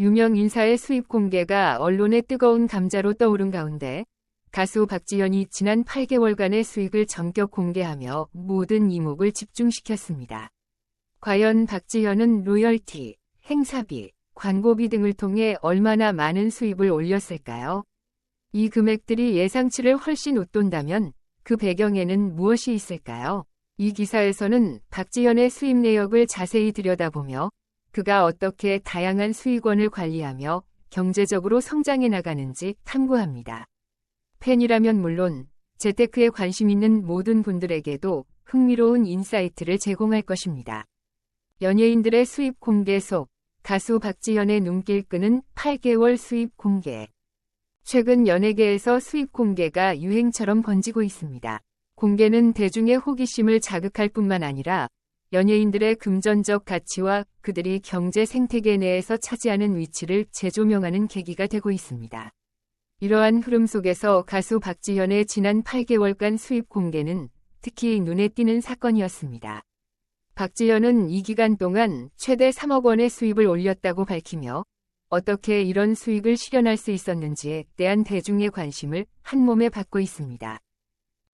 유명 인사의 수입 공개가 언론의 뜨거운 감자로 떠오른 가운데 가수 박지현이 지난 8개월간의 수익을 전격 공개하며 모든 이목을 집중시켰습니다. 과연 박지현은 로열티, 행사비, 광고비 등을 통해 얼마나 많은 수입을 올렸을까요? 이 금액들이 예상치를 훨씬 웃돈다면 그 배경에는 무엇이 있을까요? 이 기사에서는 박지현의 수입 내역을 자세히 들여다보며 그가 어떻게 다양한 수익원을 관리하며 경제적으로 성장해 나가는지 탐구합니다. 팬이라면 물론 재테크에 관심 있는 모든 분들에게도 흥미로운 인사이트를 제공할 것입니다. 연예인들의 수입 공개 속 가수 박지현의 눈길 끄는 8개월 수입 공개. 최근 연예계에서 수입 공개가 유행처럼 번지고 있습니다. 공개는 대중의 호기심을 자극할 뿐만 아니라 연예인들의 금전적 가치와 그들이 경제 생태계 내에서 차지하는 위치를 재조명하는 계기가 되고 있습니다. 이러한 흐름 속에서 가수 박지현의 지난 8개월간 수입 공개는 특히 눈에 띄는 사건이었습니다. 박지현은 이 기간 동안 최대 3억 원의 수입을 올렸다고 밝히며 어떻게 이런 수익을 실현할 수 있었는지에 대한 대중의 관심을 한몸에 받고 있습니다.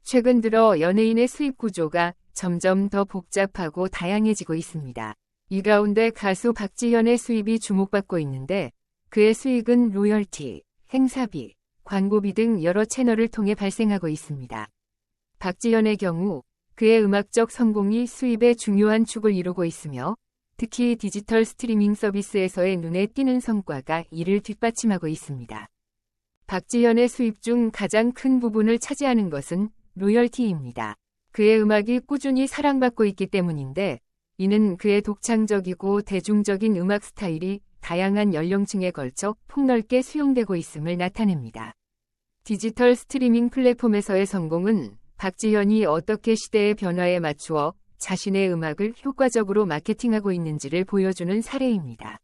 최근 들어 연예인의 수입 구조가 점점 더 복잡하고 다양해지고 있습니다. 이 가운데 가수 박지현의 수입이 주목받고 있는데 그의 수익은 로열티, 행사비, 광고비 등 여러 채널을 통해 발생하고 있습니다. 박지현의 경우 그의 음악적 성공이 수입의 중요한 축을 이루고 있으며 특히 디지털 스트리밍 서비스에서의 눈에 띄는 성과가 이를 뒷받침하고 있습니다. 박지현의 수입 중 가장 큰 부분을 차지하는 것은 로열티입니다. 그의 음악이 꾸준히 사랑받고 있기 때문인데 이는 그의 독창적이고 대중적인 음악 스타일이 다양한 연령층에 걸쳐 폭넓게 수용되고 있음을 나타냅니다. 디지털 스트리밍 플랫폼에서의 성공은 박지현이 어떻게 시대의 변화에 맞추어 자신의 음악을 효과적으로 마케팅하고 있는지를 보여주는 사례입니다.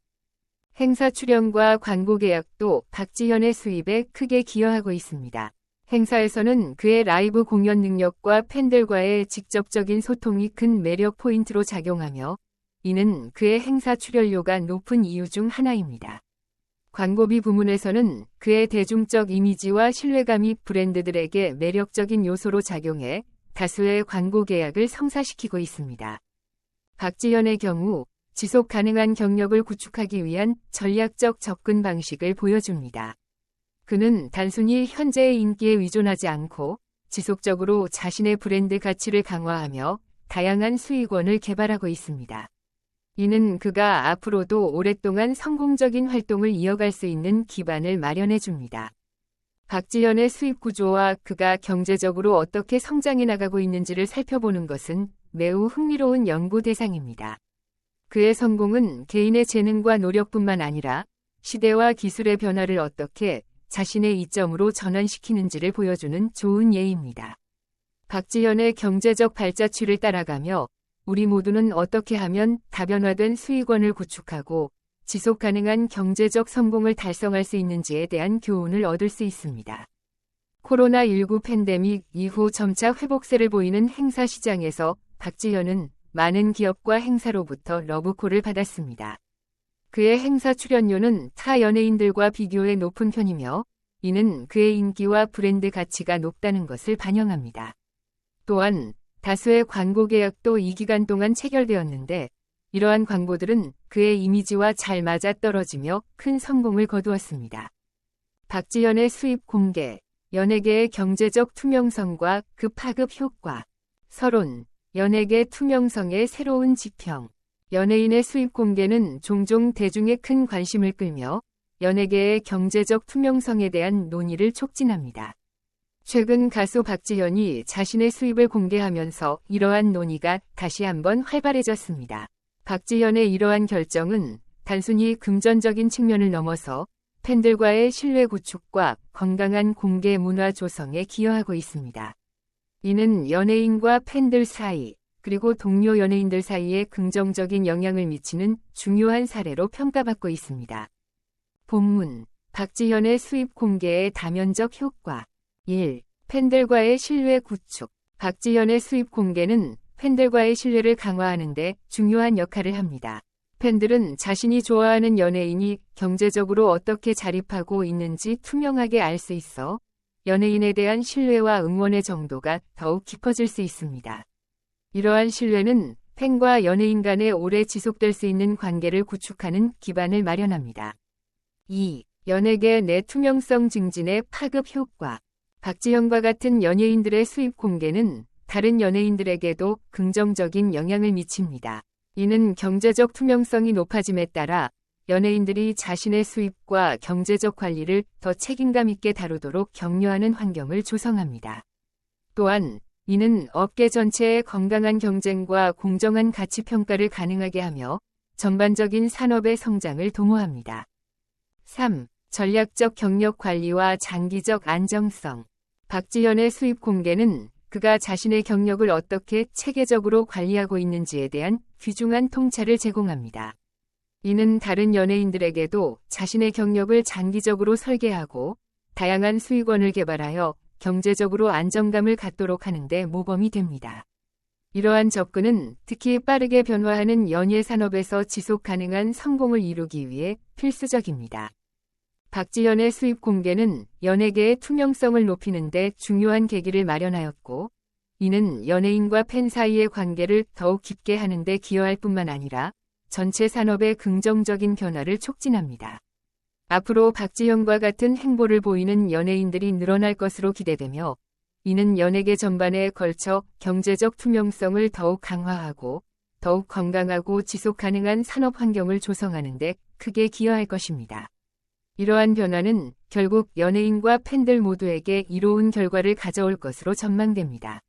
행사 출연과 광고 계약도 박지현의 수입에 크게 기여하고 있습니다. 행사에서는 그의 라이브 공연 능력과 팬들과의 직접적인 소통이 큰 매력 포인트로 작용하며 이는 그의 행사 출연료가 높은 이유 중 하나입니다. 광고비 부문에서는 그의 대중적 이미지와 신뢰감이 브랜드들에게 매력적인 요소로 작용해 다수의 광고 계약을 성사시키고 있습니다. 박지현의 경우 지속 가능한 경력을 구축하기 위한 전략적 접근 방식을 보여줍니다. 그는 단순히 현재의 인기에 의존하지 않고 지속적으로 자신의 브랜드 가치를 강화하며 다양한 수익원을 개발하고 있습니다. 이는 그가 앞으로도 오랫동안 성공적인 활동을 이어갈 수 있는 기반을 마련해 줍니다. 박지현의 수입 구조와 그가 경제적으로 어떻게 성장해 나가고 있는지를 살펴보는 것은 매우 흥미로운 연구 대상입니다. 그의 성공은 개인의 재능과 노력뿐만 아니라 시대와 기술의 변화를 어떻게 자신의 이점으로 전환시키는지를 보여주는 좋은 예입니다. 박지현의 경제적 발자취를 따라가며 우리 모두는 어떻게 하면 다변화된 수익원을 구축하고 지속 가능한 경제적 성공을 달성할 수 있는지에 대한 교훈을 얻을 수 있습니다. 코로나19 팬데믹 이후 점차 회복세를 보이는 행사 시장에서 박지현은 많은 기업과 행사로부터 러브콜을 받았습니다. 그의 행사 출연료는 타 연예인들과 비교해 높은 편이며 이는 그의 인기와 브랜드 가치가 높다는 것을 반영합니다. 또한 다수의 광고 계약도 이 기간 동안 체결되었는데 이러한 광고들은 그의 이미지와 잘 맞아 떨어지며 큰 성공을 거두었습니다. 박지현의 수입 공개, 연예계의 경제적 투명성과 그 파급 효과, 서론, 연예계 투명성의 새로운 지평, 연예인의 수입 공개는 종종 대중의 큰 관심을 끌며 연예계의 경제적 투명성에 대한 논의를 촉진합니다. 최근 가수 박지현이 자신의 수입을 공개하면서 이러한 논의가 다시 한번 활발해졌습니다. 박지현의 이러한 결정은 단순히 금전적인 측면을 넘어서 팬들과의 신뢰 구축과 건강한 공개 문화 조성에 기여하고 있습니다. 이는 연예인과 팬들 사이, 그리고 동료 연예인들 사이에 긍정적인 영향을 미치는 중요한 사례로 평가받고 있습니다. 본문 박지현의 수입 공개의 다면적 효과 1. 팬들과의 신뢰 구축 박지현의 수입 공개는 팬들과의 신뢰를 강화하는 데 중요한 역할을 합니다. 팬들은 자신이 좋아하는 연예인이 경제적으로 어떻게 자립하고 있는지 투명하게 알 수 있어 연예인에 대한 신뢰와 응원의 정도가 더욱 깊어질 수 있습니다. 이러한 신뢰는 팬과 연예인 간에 오래 지속될 수 있는 관계를 구축하는 기반을 마련합니다. 2. 연예계 내 투명성 증진의 파급 효과 박지현과 같은 연예인들의 수입 공개는 다른 연예인들에게도 긍정적인 영향을 미칩니다. 이는 경제적 투명성이 높아짐에 따라 연예인들이 자신의 수입과 경제적 관리를 더 책임감 있게 다루도록 격려하는 환경을 조성합니다. 또한 이는 업계 전체의 건강한 경쟁과 공정한 가치 평가를 가능하게 하며 전반적인 산업의 성장을 도모합니다. 3. 전략적 경력 관리와 장기적 안정성. 박지현의 수입 공개는 그가 자신의 경력을 어떻게 체계적으로 관리하고 있는지에 대한 귀중한 통찰을 제공합니다. 이는 다른 연예인들에게도 자신의 경력을 장기적으로 설계하고 다양한 수익원을 개발하여 경제적으로 안정감을 갖도록 하는데 모범이 됩니다. 이러한 접근은 특히 빠르게 변화하는 연예 산업에서 지속 가능한 성공을 이루기 위해 필수적입니다. 박지현의 수입 공개는 연예계의 투명성을 높이는 데 중요한 계기를 마련하였고, 이는 연예인과 팬 사이의 관계를 더욱 깊게 하는 데 기여할 뿐만 아니라 전체 산업의 긍정적인 변화를 촉진합니다. 앞으로 박지현과 같은 행보를 보이는 연예인들이 늘어날 것으로 기대되며, 이는 연예계 전반에 걸쳐 경제적 투명성을 더욱 강화하고 더욱 건강하고 지속 가능한 산업 환경을 조성하는 데 크게 기여할 것입니다. 이러한 변화는 결국 연예인과 팬들 모두에게 이로운 결과를 가져올 것으로 전망됩니다.